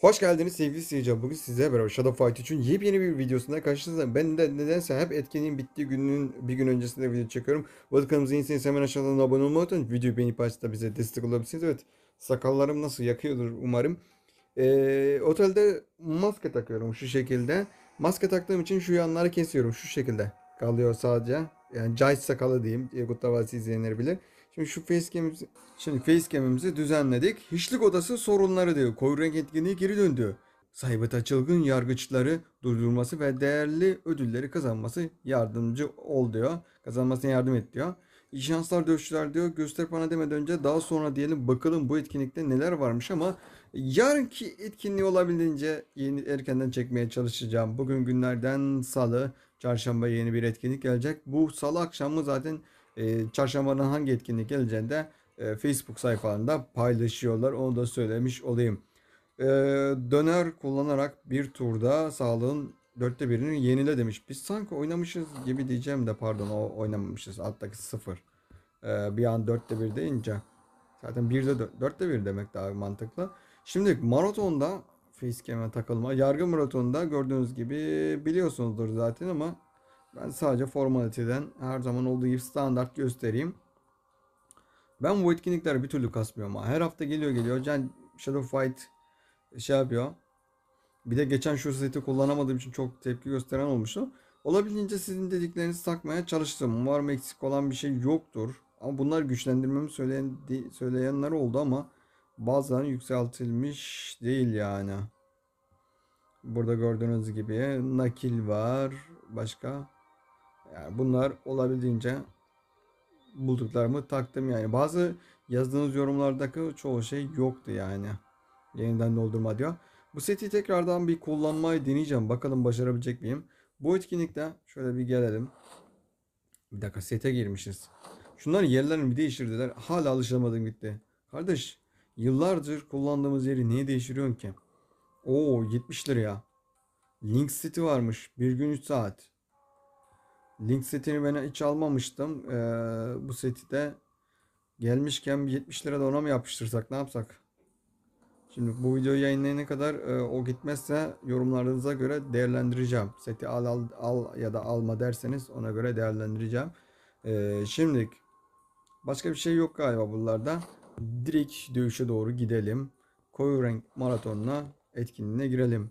Hoş geldiniz sevgili seyirciler. Bugün size beraber Shadow Fight için yepyeni bir videosunda karşınızdayım. Ben de nedense hep etkinliğin bittiği günün bir gün öncesinde video çekiyorum. Bu kanalımıza yeniyseniz hemen aşağıdan abone olmayı unutmayın. Videoyu beğenip açta bize destek olabilirsiniz. Evet sakallarım nasıl yakıyordur umarım. Ee, otelde maske takıyorum şu şekilde. Maske taktığım için şu yanları kesiyorum şu şekilde. Kalıyor sadece. Yani Joyce sakalı diyeyim. Ergut Davası izleyenler bilir. Şimdi şu facecam'imizi Şimdi facecam'imizi düzenledik. Hiçlik odası sorunları diyor. Koyu renk etkinliği geri döndü. Sahibi çılgın yargıçları durdurması ve değerli ödülleri kazanması yardımcı ol diyor. Kazanmasına yardım et diyor. İyi şanslar dövüşçüler diyor. Göster bana demeden önce daha sonra diyelim bakalım bu etkinlikte neler varmış ama yarınki etkinliği olabildiğince yeni erkenden çekmeye çalışacağım. Bugün günlerden salı, çarşamba yeni bir etkinlik gelecek. Bu salı akşamı zaten e, çarşambanın hangi etkinlik geleceğini de e, Facebook sayfalarında paylaşıyorlar. Onu da söylemiş olayım. E, döner kullanarak bir turda sağlığın dörtte birini yenile demiş. Biz sanki oynamışız gibi diyeceğim de pardon o oynamamışız. Alttaki sıfır. E, bir an dörtte bir deyince. Zaten bir de dö- dörtte bir demek daha mantıklı. Şimdi maratonda facecam'e takılma. Yargı maratonunda gördüğünüz gibi biliyorsunuzdur zaten ama ben sadece formaliteden her zaman olduğu gibi standart göstereyim. Ben bu etkinlikleri bir türlü kasmıyorum ama her hafta geliyor geliyor. Can Shadow Fight şey yapıyor. Bir de geçen şu seti kullanamadığım için çok tepki gösteren olmuştu. Olabildiğince sizin dediklerinizi takmaya çalıştım. Umarım eksik olan bir şey yoktur. Ama bunlar güçlendirmemi söyleyen, söyleyenler oldu ama bazıları yükseltilmiş değil yani. Burada gördüğünüz gibi nakil var. Başka yani bunlar olabildiğince bulduklarımı taktım yani. Bazı yazdığınız yorumlardaki çoğu şey yoktu yani. Yeniden doldurma diyor. Bu seti tekrardan bir kullanmayı deneyeceğim. Bakalım başarabilecek miyim? Bu etkinlikte şöyle bir gelelim. Bir dakika sete girmişiz. Şunların yerlerini bir değiştirdiler. Hala alışamadım gitti. Kardeş yıllardır kullandığımız yeri niye değiştiriyorsun ki? Oo 70 liraya. Link seti varmış. Bir gün 3 saat. Link setini ben hiç almamıştım. Ee, bu seti de gelmişken bir 70 lira da ona mı yapıştırsak ne yapsak? Şimdi bu videoyu yayınlayana kadar e, o gitmezse yorumlarınıza göre değerlendireceğim. Seti al, al, al ya da alma derseniz ona göre değerlendireceğim. Ee, şimdilik başka bir şey yok galiba bunlarda. Direkt dövüşe doğru gidelim. Koyu renk maratonuna etkinliğine girelim.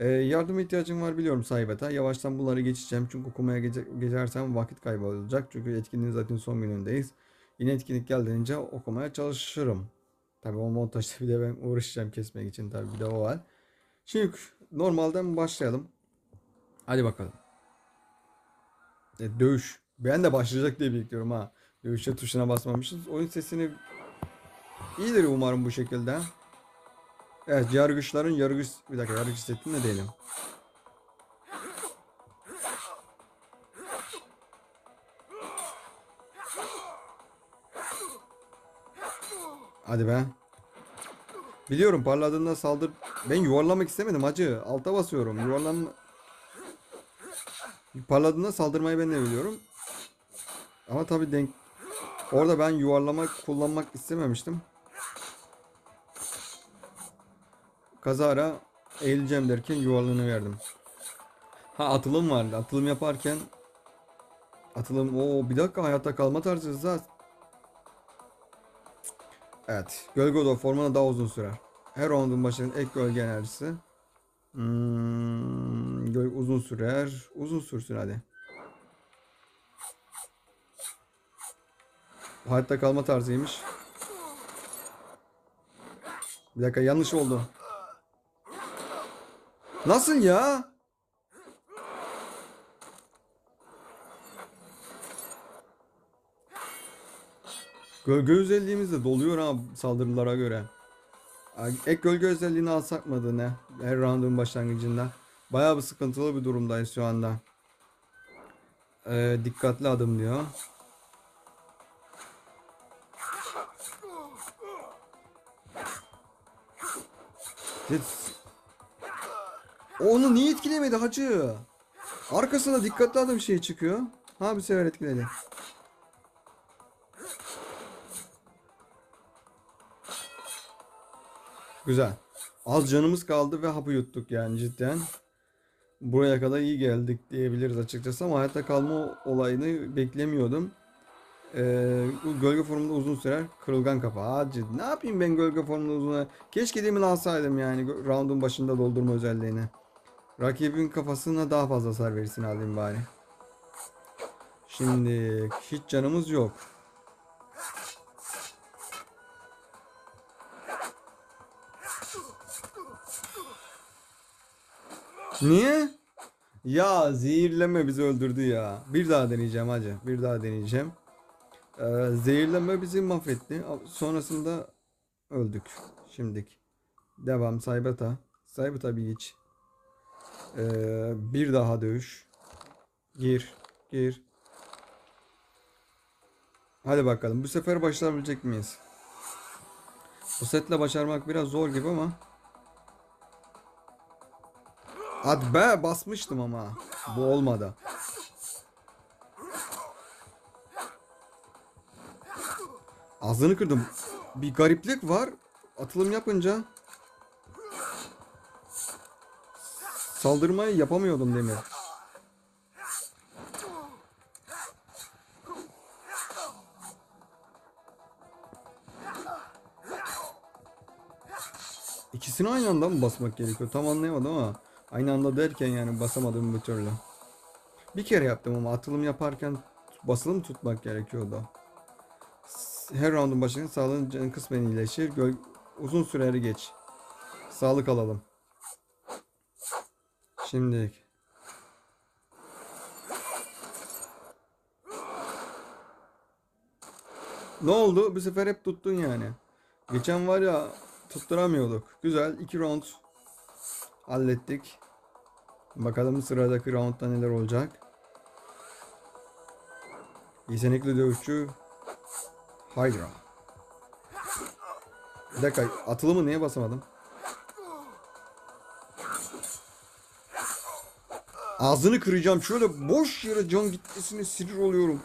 Ee, yardım ihtiyacım var biliyorum sahibete. Yavaştan bunları geçeceğim çünkü okumaya gece, geçersem vakit kaybı olacak. Çünkü etkinliğin zaten son günündeyiz. Yine etkinlik geldiğince okumaya çalışırım. Tabii o montajda bir de ben uğraşacağım kesmek için tabii bir de o var. Şimdi normalden başlayalım. Hadi bakalım. E, dövüş. Ben de başlayacak diye bekliyorum ha. Dövüşe tuşuna basmamışız. Oyun sesini iyidir umarım bu şekilde. Evet yargıçların yargıç bir dakika yargıç setini de diyelim. Hadi be. Biliyorum parladığında saldır. Ben yuvarlamak istemedim hacı. Alta basıyorum. Yuvarlanma. Parladığında saldırmayı ben de biliyorum. Ama tabii denk. Orada ben yuvarlamak kullanmak istememiştim. Kazara eğileceğim derken yuvarlığını verdim. Ha atılım vardı. Atılım yaparken atılım o bir dakika hayatta kalma tarzı hızı Evet. Gölge oda formuna daha uzun sürer. Her roundun başının ek gölge enerjisi. Hmm, göl- uzun sürer. Uzun sürsün hadi. Hayatta kalma tarzıymış. Bir dakika yanlış oldu. Nasıl ya? Gölge özelliğimiz de doluyor ha saldırılara göre. Ek gölge özelliğini alsak mıydı ne? Her roundun başlangıcında. Bayağı bir sıkıntılı bir durumdayız şu anda. Ee, dikkatli adım diyor. Hiç- Onu niye etkilemedi hacı? Arkasında dikkatli adım şey çıkıyor. Ha bir sefer etkiledi. Güzel. Az canımız kaldı ve hapı yuttuk yani cidden. Buraya kadar iyi geldik diyebiliriz açıkçası ama hayatta kalma olayını beklemiyordum. Ee, gölge formunda uzun sürer. Kırılgan kafa. Hacı ne yapayım ben gölge formunda uzun Keşke demin alsaydım yani round'un başında doldurma özelliğini. Rakibin kafasına daha fazla hasar verisini alayım bari. Şimdi hiç canımız yok. Niye? Ya zehirleme bizi öldürdü ya. Bir daha deneyeceğim hacı. Bir daha deneyeceğim. Ee, zehirleme bizi mahvetti. Sonrasında öldük. Şimdik. Devam Saybata. Saybata bir iç. Ee, bir daha dövüş. Gir. Gir. Hadi bakalım. Bu sefer başarabilecek miyiz? Bu setle başarmak biraz zor gibi ama. Hadi be basmıştım ama. Bu olmadı. Ağzını kırdım. Bir gariplik var. Atılım yapınca saldırmayı yapamıyordum demir. İkisini aynı anda mı basmak gerekiyor? Tam anlayamadım ama aynı anda derken yani basamadım bir türlü. Bir kere yaptım ama atılım yaparken basılı mı tutmak gerekiyordu? Her roundun başında sağlığın canı kısmen iyileşir. Göl uzun süreli geç. Sağlık alalım. Şimdi Ne oldu? Bu sefer hep tuttun yani. Geçen var ya tutturamıyorduk. Güzel. iki round hallettik. Bakalım sıradaki roundda neler olacak. Yetenekli dövüşçü Hydra. Bir dakika atılımı niye basamadım? Ağzını kıracağım. Şöyle boş yere can gitmesine sinir oluyorum.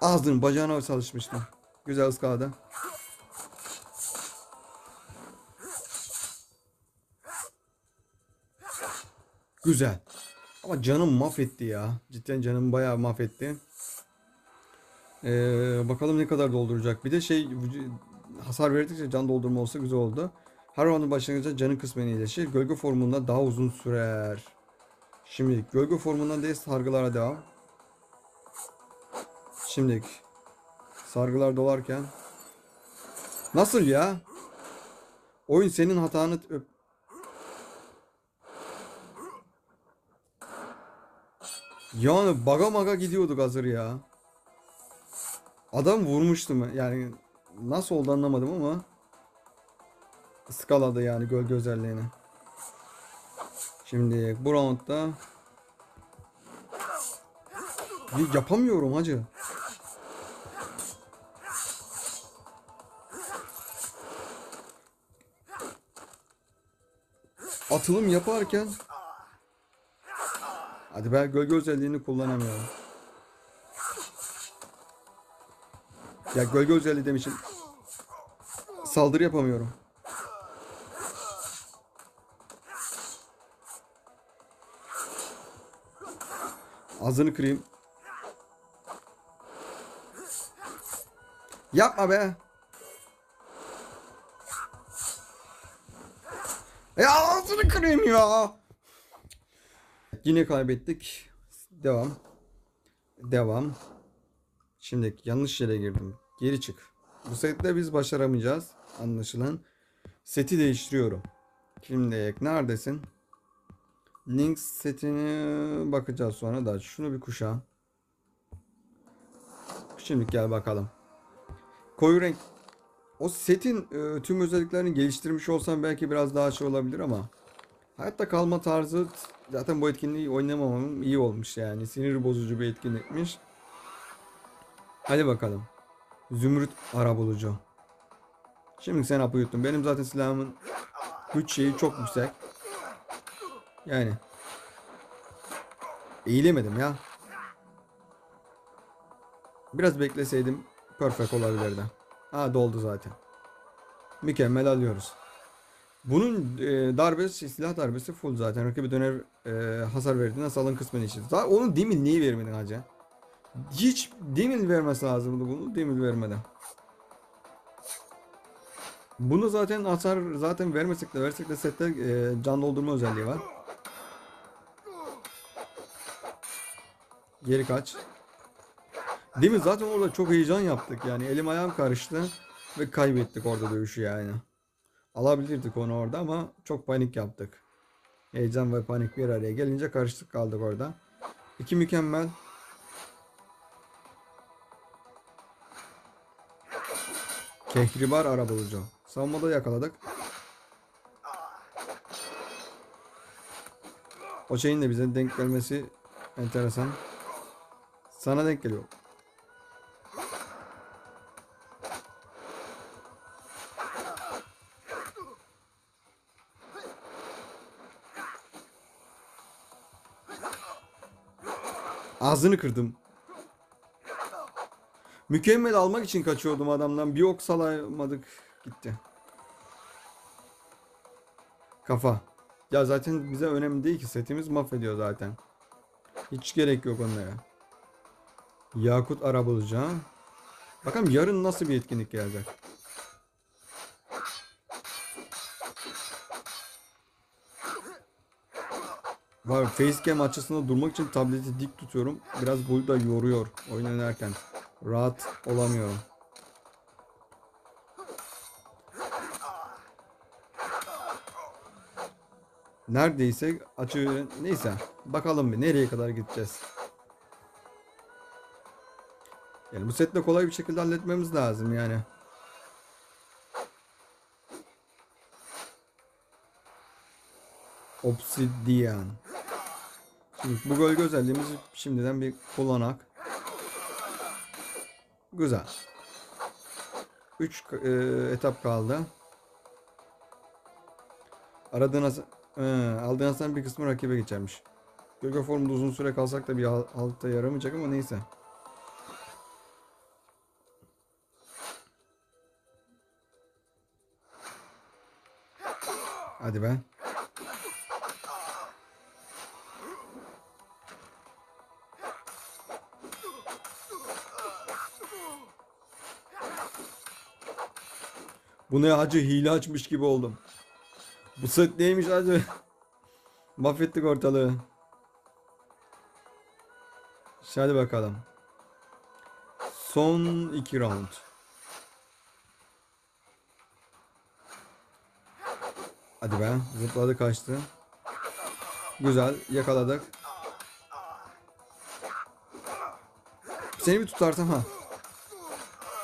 Ağzının bacağına çalışmıştım. Güzel ıskaladı. Güzel. Ama canım mahvetti ya. Cidden canım bayağı mahvetti. Ee, bakalım ne kadar dolduracak. Bir de şey hasar verdikçe can doldurma olsa güzel oldu. Her roundun başlangıcında canın kısmen iyileşir. Gölge formunda daha uzun sürer. Şimdi gölge formundan değil sargılara devam. Şimdi sargılar dolarken Nasıl ya? Oyun senin hatanı öp. Yani baga maga gidiyorduk hazır ya. Adam vurmuştum yani nasıl oldu anlamadım ama skaladı yani gölge özelliğini. Şimdi bu roundda Ya yapamıyorum hacı. Atılım yaparken Hadi ben gölge özelliğini kullanamıyorum. Ya gölge özelliği demişim. Saldırı yapamıyorum. Ağzını kırayım. Yapma be. Ya ağzını kırayım ya. Yine kaybettik. Devam. Devam. Şimdi yanlış yere girdim. Geri çık. Bu sette biz başaramayacağız. Anlaşılan. Seti değiştiriyorum. Şimdi neredesin? Link setini bakacağız sonra da. Şunu bir kuşa. Şimdi gel bakalım. Koyu renk. O setin e, tüm özelliklerini geliştirmiş olsam belki biraz daha şey olabilir ama hayatta kalma tarzı zaten bu etkinliği oynamamam iyi olmuş yani. Sinir bozucu bir etkinlikmiş. Hadi bakalım. Zümrüt arabulucu. Şimdi sen hapı yuttun. Benim zaten silahımın Güç şeyi çok yüksek. Yani. Eğilemedim ya. Biraz bekleseydim perfect olabilirdi. Ha doldu zaten. Mükemmel alıyoruz. Bunun e, darbesi, silah darbesi full zaten. Rakibi döner e, hasar verdiğinde salın kısmını içi. Daha onun demir niye vermedin hacı? Hiç demir vermesi lazımdı bunu. Demir vermeden. Bunu zaten hasar zaten vermesek de versek de sette e, can doldurma özelliği var. Geri kaç. Değil mi? Zaten orada çok heyecan yaptık yani. Elim ayağım karıştı ve kaybettik orada dövüşü yani. Alabilirdik onu orada ama çok panik yaptık. Heyecan ve panik bir araya gelince karıştık kaldık orada. İki mükemmel. Kehribar arabulucu. Savunmada yakaladık. O şeyin de bize denk gelmesi enteresan. Sana denk geliyor. Ağzını kırdım. Mükemmel almak için kaçıyordum adamdan. Bir ok salamadık. Gitti. Kafa. Ya zaten bize önemli değil ki. Setimiz mahvediyor zaten. Hiç gerek yok onlara. Yakut ara bulacağım. Bakalım yarın nasıl bir etkinlik gelecek. Var facecam açısında durmak için tableti dik tutuyorum. Biraz bu da yoruyor oyun. Rahat olamıyorum. Neredeyse açı neyse bakalım bir nereye kadar gideceğiz. Yani bu setle kolay bir şekilde halletmemiz lazım yani. Obsidian. Bu gölge özelliğimizi şimdiden bir kullanak. Güzel. 3 etap kaldı. Aradığın has He, aldığın hasarın bir kısmı rakibe geçermiş. Gölge formunda uzun süre kalsak da bir halta yaramayacak ama neyse. Hadi be. Bu ne hacı hile açmış gibi oldum. Bu set neymiş hacı? Mahvettik ortalığı. Hadi bakalım. Son iki round. Hadi be. Zıpladı kaçtı. Güzel. Yakaladık. Seni bir tutarsam ha.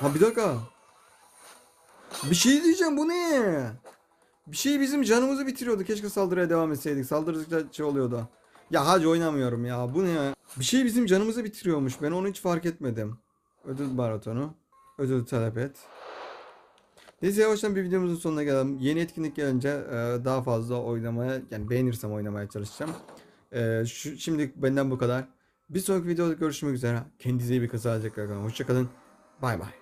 Ha bir dakika. Bir şey diyeceğim bu ne? Bir şey bizim canımızı bitiriyordu. Keşke saldırıya devam etseydik. Saldırdıkça şey oluyordu. Ya hacı oynamıyorum ya. Bu ne? Bir şey bizim canımızı bitiriyormuş. Ben onu hiç fark etmedim. Ödül maratonu. Ödül talep et. Neyse yavaştan bir videomuzun sonuna gelelim. Yeni etkinlik gelince e, daha fazla oynamaya yani beğenirsem oynamaya çalışacağım. E, şimdilik benden bu kadar. Bir sonraki videoda görüşmek üzere. Kendinize iyi. Sağlıcakla kalın. Hoşçakalın. Bay bay.